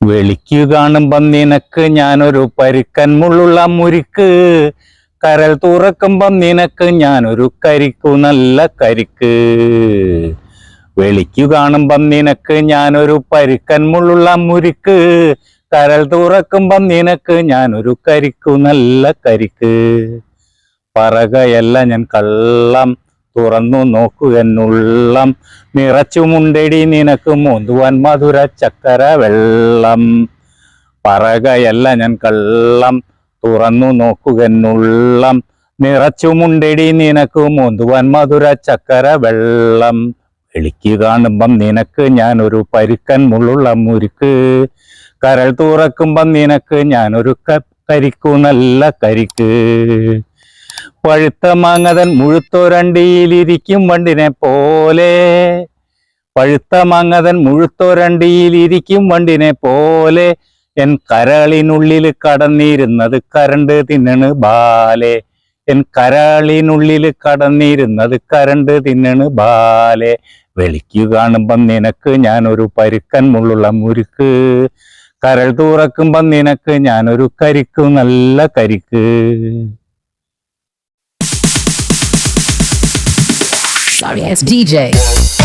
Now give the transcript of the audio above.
വെളിക്കു കാണുമ്പം നിനക്ക് ഞാനൊരു പരുക്കൻ മുള്ളുള്ള മുരിക്ക്. കരൽ തുറക്കുമ്പം നിനക്ക് ഞാനൊരു കരിക്കു നല്ല കരിക്ക്. വെളിക്കു കാണുമ്പം നിനക്ക് ഞാനൊരു പരുക്കൻ മുള്ളുള്ള മുരിക്ക്. കരൽ തുറക്കുമ്പം നിനക്ക് ഞാനൊരു കരിക്കു നല്ല കരിക്ക്. പറകയല്ല ഞാൻ കള്ളം. തുറന്നു നോക്കുകന്നുള്ളം നിറച്ചു മുണ്ടടി നിനക്ക് മോന്തുവാൻ മധുര ചക്കര വെള്ളം. പറകയല്ല ഞാൻ കള്ളം. തുറന്നു നോക്കുകെന്നുള്ളം നിറച്ചുമുണ്ടടി നിനക്ക് മോന്തുവാൻ മധുര ചക്കര വെള്ളം. വെളിക്ക് കാണുമ്പം നിനക്ക് ഞാൻ ഒരു പരുക്കൻ മുള്ളുള്ള മുരുക്ക്. കരൾ തുറക്കുമ്പം നിനക്ക് ഞാനൊരു കരിക്കു നല്ല കരിക്ക്. പഴുത്ത മാങ്ങതൻ മുഴുത്തൊരണ്ടിയിലിരിക്കും വണ്ടിനെ പോലെ. പഴുത്ത മാങ്ങതൻ മുഴുത്തൊരണ്ടിയിലിരിക്കും വണ്ടിനെ പോലെ. എൻ കരളിനുള്ളിൽ കടന്നിരുന്നത് കരണ്ട് തിന്നണ് ബാലെ. എൻ കരളിനുള്ളിൽ കടന്നിരുന്നത് കരണ്ട് തിന്നണ് ബാലെ. വെളിക്കു കാണുമ്പം നിനക്ക് ഞാനൊരു പരുക്കൻ മുള്ളുള്ള മുരുക്ക്. കരൾ തുറക്കുമ്പം നിനക്ക് ഞാനൊരു കരിക്കു നല്ല കരിക്ക്. Sorry ass DJ.